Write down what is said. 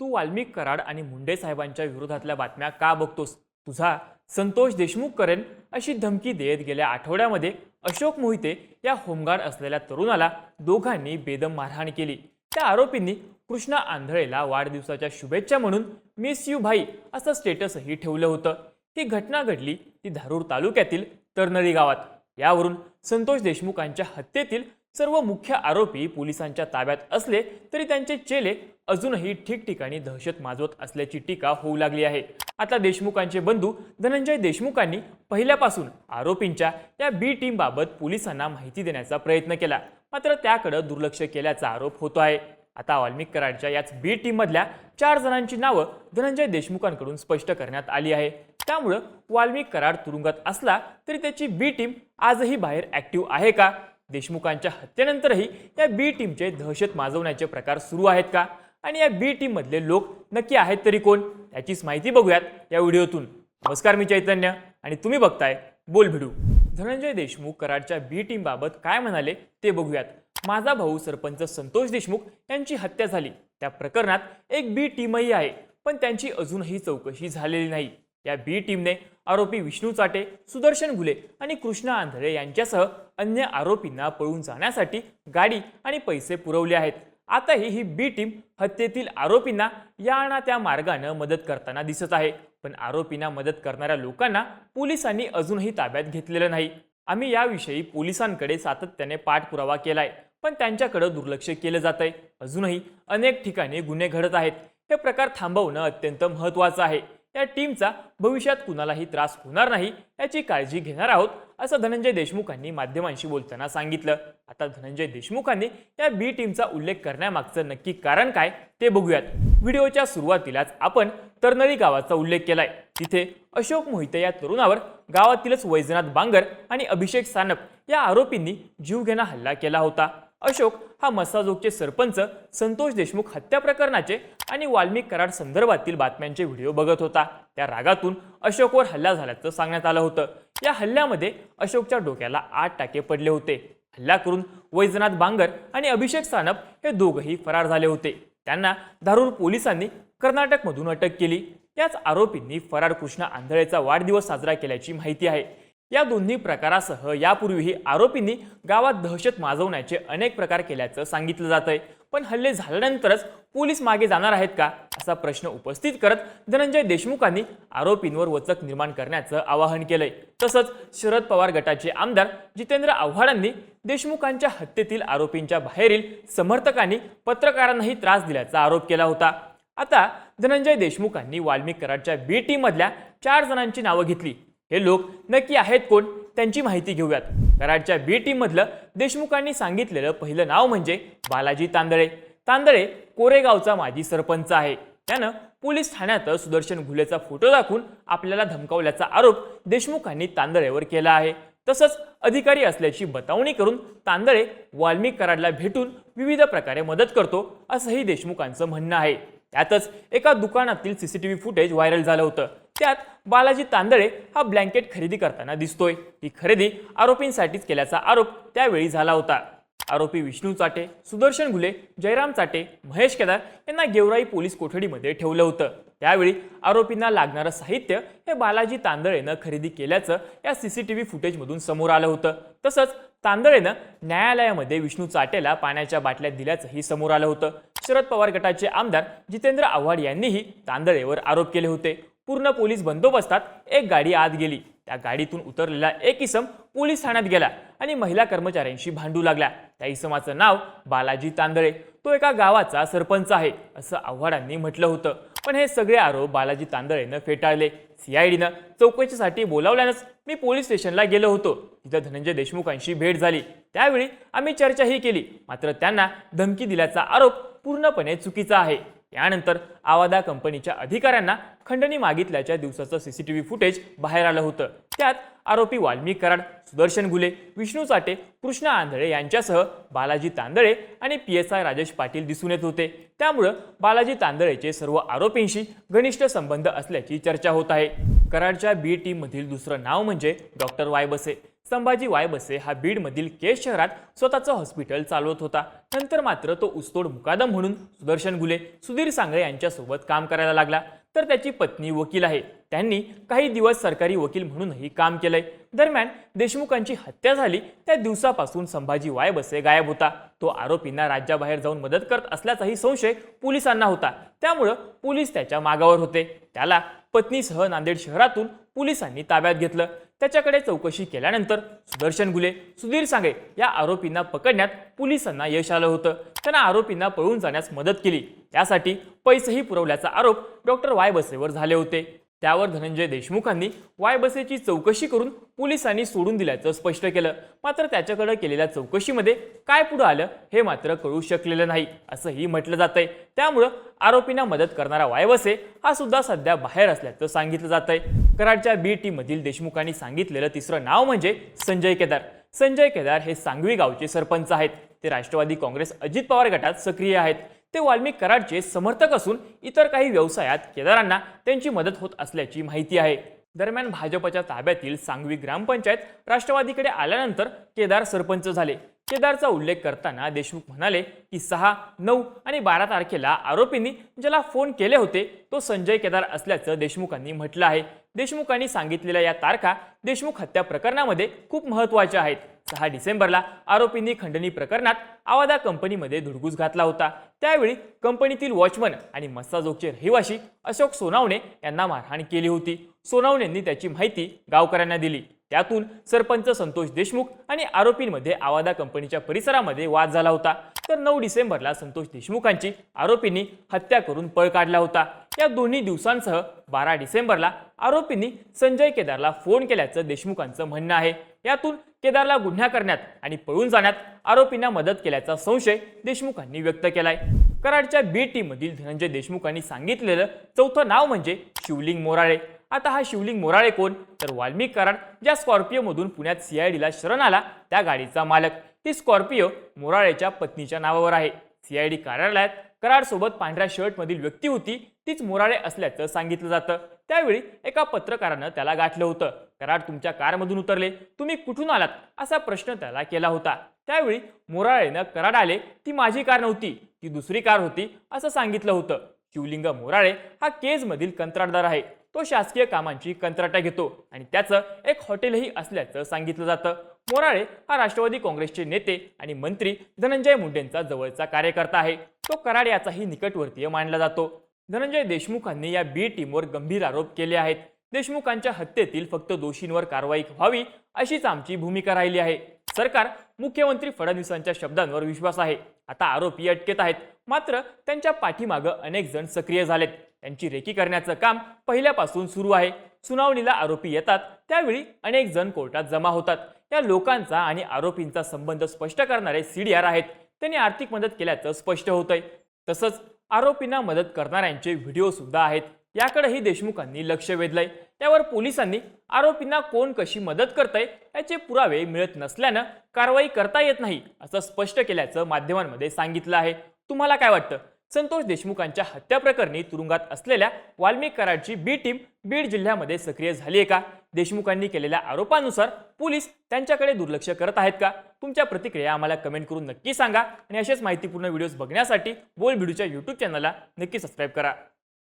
तू वाल्मिक कराड आणि मुंडे साहेबांच्या विरोधातल्या बातम्या का बघतोस? तुझा संतोष देशमुख करेन अशी धमकी देत गेल्या आठवड्यामध्ये अशोक मोहिते या होमगार्ड असलेल्या तरुणाला दोघांनी बेदम मारहाण केली. त्या आरोपींनी कृष्णा आंधळेला वाढदिवसाच्या शुभेच्छा म्हणून मिस यू भाई असं स्टेटसही ठेवलं होतं. ही घटना घडली ती धारूर तालुक्यातील तरनरी गावात. यावरून संतोष देशमुखांच्या हत्येतील सर्व मुख्य आरोपी पोलिसांच्या ताब्यात असले तरी त्यांचे चेले अजूनही ठिकठिकाणी दहशत माजवत असल्याची टीका होऊ लागली आहे. आता देशमुखांचे बंधू धनंजय देशमुखांनी पहिल्यापासून आरोपींच्या या बी टीम बाबत पोलिसांना माहिती देण्याचा प्रयत्न केला. मात्र त्याकडे दुर्लक्ष केल्याचा आरोप होतो आहे. आता वाल्मिक कराडच्या याच बी टीम मधल्या चार जणांची नावं धनंजय देशमुखांकडून स्पष्ट करण्यात आली आहे. त्यामुळं वाल्मिक कराड तुरुंगात असला तरी त्याची बी टीम आजही बाहेर ऍक्टिव्ह आहे का? देशमुखांच्या हत्येनंतरही या बी टीमचे दहशत माजवण्याचे प्रकार सुरू आहेत का? आणि या बी टीममधले लोक नक्की आहेत तरी कोण? याचीच माहिती बघूयात या व्हिडिओतून. नमस्कार मी चैतन्य आणि तुम्ही बघताय बोल भिडू धनंजय देशमुख कराडच्या बी टीमबाबत काय म्हणाले ते बघूयात. माझा भाऊ सरपंच संतोष देशमुख यांची हत्या झाली. त्या प्रकरणात एक बी टीमही आहे पण त्यांची अजूनही चौकशी झालेली नाही. या बी टीमने आरोपी विष्णू चाटे सुदर्शन घुले आणि कृष्णा आंधळे यांच्यासह अन्य आरोपींना पळून जाण्यासाठी गाडी आणि पैसे पुरवले आहेत. आताही ही बी टीम हत्येतील आरोपींना या ना त्या मार्गानं मदत करताना दिसत आहे. पण आरोपींना मदत करणाऱ्या लोकांना पोलिसांनी अजूनही ताब्यात घेतलेलं नाही. आम्ही याविषयी पोलिसांकडे सातत्याने पाठपुरावा केलाय पण त्यांच्याकडे दुर्लक्ष केलं जात आहे अजूनही अनेक ठिकाणी गुन्हे घडत आहेत. हे प्रकार थांबवणं अत्यंत महत्त्वाचं आहे. या टीमचा भविष्यात कुणालाही त्रास होणार नाही याची काळजी घेणार आहोत असं धनंजय देशमुखांनी माध्यमांशी बोलताना सांगितलं. आता धनंजय देशमुखांनी या बी टीमचा उल्लेख करण्यामागचं नक्की कारण काय ते बघूयात. व्हिडिओच्या सुरुवातीलाच आपण तरनळी गावाचा उल्लेख केलाय. तिथे अशोक मोहिते या तरुणावर गावातीलच वैजनाथ बांगर आणि अभिषेक सानप या आरोपींनी जीवघेणा हल्ला केला होता. अशोक हा मसाजोगचे सरपंच संतोष देशमुख हत्या प्रकरणाचे आणि वाल्मिक कराड संदर्भातील बातम्यांचे व्हिडिओ बघत होता. त्या रागातून अशोकवर हल्ला झाल्याचं सांगण्यात आलं होतं. या हल्ल्यामध्ये अशोकच्या डोक्याला आठ टाके पडले होते. हल्ला करून वैजनाथ बांगर आणि अभिषेक सानप हे दोघंही फरार झाले होते. त्यांना धारूर पोलिसांनी कर्नाटकमधून अटक केली. याच आरोपींनी फरार कृष्णा आंधळेचा वाढदिवस साजरा केल्याची माहिती आहे. या दोन्ही प्रकारासह यापूर्वीही आरोपींनी गावात दहशत माजवण्याचे अनेक प्रकार केल्याचं सांगितलं जात आहे पण हल्ले झाल्यानंतरच पोलीस मागे जाणार आहेत का? असा प्रश्न उपस्थित करत धनंजय देशमुखांनी आरोपींवर वचक निर्माण करण्याचं आवाहन केलंय. तसंच शरद पवार गटाचे आमदार जितेंद्र आव्हाडांनी देशमुखांच्या हत्येतील आरोपींच्या बाहेरील समर्थकांनी पत्रकारांनाही त्रास दिल्याचा आरोप केला होता. आता धनंजय देशमुखांनी वाल्मिक कराडच्या बी टीममधल्या चार जणांची नावं घेतली. हे लोक नक्की आहेत कोण? त्यांची माहिती घेऊयात. कराडच्या बी टीम मधलं देशमुखांनी सांगितलेलं पहिलं नाव म्हणजे बालाजी तांदळे. तांदळे कोरेगावचा माजी सरपंच आहे. त्यानं पोलीस ठाण्यात सुदर्शन घुलेचा फोटो दाखवून आपल्याला धमकावल्याचा आरोप देशमुखांनी तांदळेवर केला आहे. तसंच अधिकारी असल्याची बतावणी करून तांदळे वाल्मिक कराडला भेटून विविध प्रकारे मदत करतो असंही देशमुखांचं म्हणणं आहे. त्यातच एका दुकानातील सीसीटीव्ही फुटेज व्हायरल झालं होतं. त्यात बालाजी तांदळे हा ब्लँकेट खरेदी करताना दिसतोय. ही खरेदी आरोपींसाठीच केल्याचा आरोप त्यावेळी झाला होता. आरोपी विष्णू चाटे सुदर्शन घुले जयराम चाटे महेश केदार यांना गेवराई पोलीस कोठडीमध्ये ठेवलं होतं. त्यावेळी आरोपींना लागणारं साहित्य हे बालाजी तांदळेनं खरेदी केल्याचं या सी सी टी व्ही फुटेजमधून समोर आलं होतं. तसंच तांदळेनं न्यायालयामध्ये विष्णू चाटेला पाण्याच्या बाटल्या दिल्याचंही समोर आलं होतं. शरद पवार गटाचे आमदार जितेंद्र आव्हाड यांनीही तांदळेवर आरोप केले होते. पूर्ण पोलीस बंदोबस्तात एक गाडी आत गेली. त्या गाडीतून उतरलेला एक इसम पोलीस ठाण्यात गेला आणि महिला कर्मचाऱ्यांशी भांडू लागला. त्या इसमाचं नाव बालाजी तांदळे. तो एका गावाचा सरपंच आहे असं आव्हाडांनी म्हटलं होतं. पण हे सगळे आरोप बालाजी तांदळेनं फेटाळले. सीआयडीनं चौकशीसाठी बोलावल्यानंच मी पोलीस स्टेशनला गेलो होतो. तिथं धनंजय देशमुखांशी भेट झाली. त्यावेळी आम्ही चर्चाही केली. मात्र त्यांना धमकी दिल्याचा आरोप पूर्णपणे चुकीचा आहे. यानंतर आवादा कंपनीच्या अधिकाऱ्यांना खंडणी मागितल्याच्या दिवसाचं सीसीटीव्ही फुटेज बाहेर आलं होतं. त्यात आरोपी वाल्मिक कराड सुदर्शन घुले विष्णू चाटे कृष्णा आंधळे यांच्यासह बालाजी तांदळे आणि P S I Rajesh Patil दिसून येत होते. त्यामुळं बालाजी तांदळेचे सर्व आरोपींशी घनिष्ठ संबंध असल्याची चर्चा होत आहे. कराडच्या बी टीम मधील दुसरं नाव म्हणजे डॉक्टर वाय बसे संभाजी वायबसे हा बीडमधील केश शहरात स्वतःचं हॉस्पिटल चालवत होता. नंतर मात्र तो उस्तोड मुकादम म्हणून सुदर्शन गुले सुधीर सांगळे यांच्यासोबत काम करायला लागला. तर त्याची पत्नी वकील आहे. त्यांनी काही दिवस सरकारी वकील म्हणूनही काम केलंय. दरम्यान देशमुखांची हत्या झाली. त्या दिवसापासून संभाजी वायबसे गायब होता. तो आरोपींना राज्याबाहेर जाऊन मदत करत असल्याचाही संशय पोलिसांना होता. त्यामुळं पोलीस त्याच्या मागावर होते. त्याला पत्नीसह नांदेड शहरातून पोलिसांनी ताब्यात घेतलं. त्याच्याकडे चौकशी केल्यानंतर सुदर्शन गुले सुधीर सांगे या आरोपींना पकडण्यात पोलिसांना यश आलं होतं. त्यांना आरोपींना पळून जाण्यास मदत केली. त्यासाठी पैसेही पुरवल्याचा आरोप डॉक्टर वाय बसेवर झाले होते. त्यावर धनंजय देशमुखांनी वाय बसेची चौकशी करून पोलिसांनी सोडून दिल्याचं स्पष्ट केलं. मात्र त्याच्याकडे केलेल्या चौकशीमध्ये काय पुढं आलं हे मात्र कळू शकलेलं नाही असंही म्हटलं जातंय. त्यामुळं आरोपींना मदत करणारा वायबसे हा सुद्धा सध्या बाहेर असल्याचं सांगितलं जातंय. कराडच्या बी टीमधील देशमुखांनी सांगितलेलं तिसरं नाव म्हणजे संजय केदार. संजय केदार हे सांगवी गावचे सरपंच आहेत. ते राष्ट्रवादी काँग्रेस अजित पवार गटात सक्रिय आहेत. ते वाल्मिक कराडचे समर्थक असून इतर काही व्यवसायात केदारांना त्यांची मदत होत असल्याची माहिती आहे. दरम्यान भाजपच्या ताब्यातील सांगवी ग्रामपंचायत राष्ट्रवादीकडे आल्यानंतर केदार सरपंच झाले. केदारचा उल्लेख करताना देशमुख म्हणाले की सहा नऊ आणि बारा तारखेला आरोपींनी ज्याला फोन केले होते तो संजय केदार असल्याचं देशमुखांनी म्हटलं आहे. देशमुखांनी सांगितलेल्या या तारखा देशमुख हत्या प्रकरणामध्ये खूप महत्त्वाच्या आहेत. सहा डिसेंबरला आरोपींनी खंडणी प्रकरणात आवादा कंपनीमध्ये धुडगूस घातला होता. त्यावेळी कंपनीतील वॉचमन आणि मस्साजोगचे रहिवाशी अशोक सोनावणे यांना मारहाण केली होती. सोनावणेंनी त्याची माहिती गावकऱ्यांना दिली. त्यातून सरपंच संतोष देशमुख आणि आरोपींमध्ये आवादा कंपनीच्या परिसरामध्ये वाद झाला होता. तर नऊ डिसेंबरला संतोष देशमुखांची आरोपींनी हत्या करून पळ काढला होता. या दोन्ही दिवसांसह बारा डिसेंबरला आरोपींनी संजय केदारला फोन केल्याचं देशमुखांचं म्हणणं आहे. यातून केदारला गुन्हा करण्यात आणि पळून जाण्यात आरोपींना मदत केल्याचा संशय देशमुखांनी व्यक्त केलाय. कराडच्या बी टीम मधील धनंजय देशमुखांनी सांगितलेलं चौथं नाव म्हणजे शिवलिंग मोराळे. आता हा शिवलिंग मोराळे कोण? तर वाल्मिक कराड ज्या स्कॉर्पिओमधून पुण्यात सीआयडीला शरण आला त्या गाडीचा मालक. ती स्कॉर्पिओ मोराळेच्या पत्नीच्या नावावर आहे. सीआयडी कार्यालयात कराड सोबत पांढऱ्या शर्ट मधील व्यक्ती होती. तीच मोराळे असल्याचं सांगितलं जातं. त्यावेळी एका पत्रकारानं त्याला गाठलं होतं. कराड तुमच्या कारमधून उतरले. तुम्ही कुठून आलात? असा प्रश्न त्याला केला होता. त्यावेळी मोराळेनं कराड आले. ती माझी कार नव्हती. ती दुसरी कार होती असं सांगितलं होतं. शिवलिंग मोराळे हा केजमधील कंत्राटदार आहे. तो शासकीय कामांची कंत्राटा घेतो आणि त्याचं एक हॉटेलही असल्याचं सांगितलं जातं. मोराळे हा राष्ट्रवादी काँग्रेसचे नेते आणि मंत्री धनंजय मुंडेंचा जवळचा कार्यकर्ता आहे. तो कराड याचाही निकटवर्तीय मानला जातो. धनंजय देशमुखांनी या बी टीमवर गंभीर आरोप केले आहेत. देशमुखांच्या हत्येतील फक्त दोषींवर कारवाई व्हावी अशीच आमची भूमिका राहिली आहे. सरकार मुख्यमंत्री फडणवीसांच्या शब्दांवर विश्वास आहे. आता आरोपी अटकेत आहेत. मात्र त्यांच्या पाठीमागं अनेक जण सक्रिय झालेत. त्यांची रेकी करण्याचं काम पहिल्यापासून सुरू आहे. सुनावणीला आरोपी येतात. त्यावेळी अनेक जण कोर्टात जमा होतात. या लोकांचा आणि आरोपींचा संबंध स्पष्ट करणारे सीडीआर आहेत. त्यांनी आर्थिक मदत केल्याचं स्पष्ट होतंय. तसंच आरोपींना मदत करणाऱ्यांचे व्हिडिओ सुद्धा आहेत. याकडेही देशमुखांनी लक्ष वेधलंय. त्यावर पोलिसांनी आरोपींना कोण कशी मदत करतंय याचे पुरावे मिळत नसल्यानं कारवाई करता येत नाही असं स्पष्ट केल्याचं माध्यमांमध्ये सांगितलं आहे. तुम्हाला काय वाटतं? संतोष देशमुखांच्या हत्या प्रकरणी तुरुंगात असलेल्या वाल्मिक कराडची बी टीम बीड जिल्ह्यामध्ये सक्रिय झाली आहे का? देशमुखांनी केलेल्या आरोपानुसार पोलीस त्यांच्याकडे दुर्लक्ष करत आहेत का? तुमच्या प्रतिक्रिया आम्हाला कमेंट करून नक्की सांगा आणि असेच माहितीपूर्ण व्हिडिओज बघण्यासाठी बोल व्हिडिओच्या यूट्यूब चॅनलला नक्की सबस्क्राईब करा.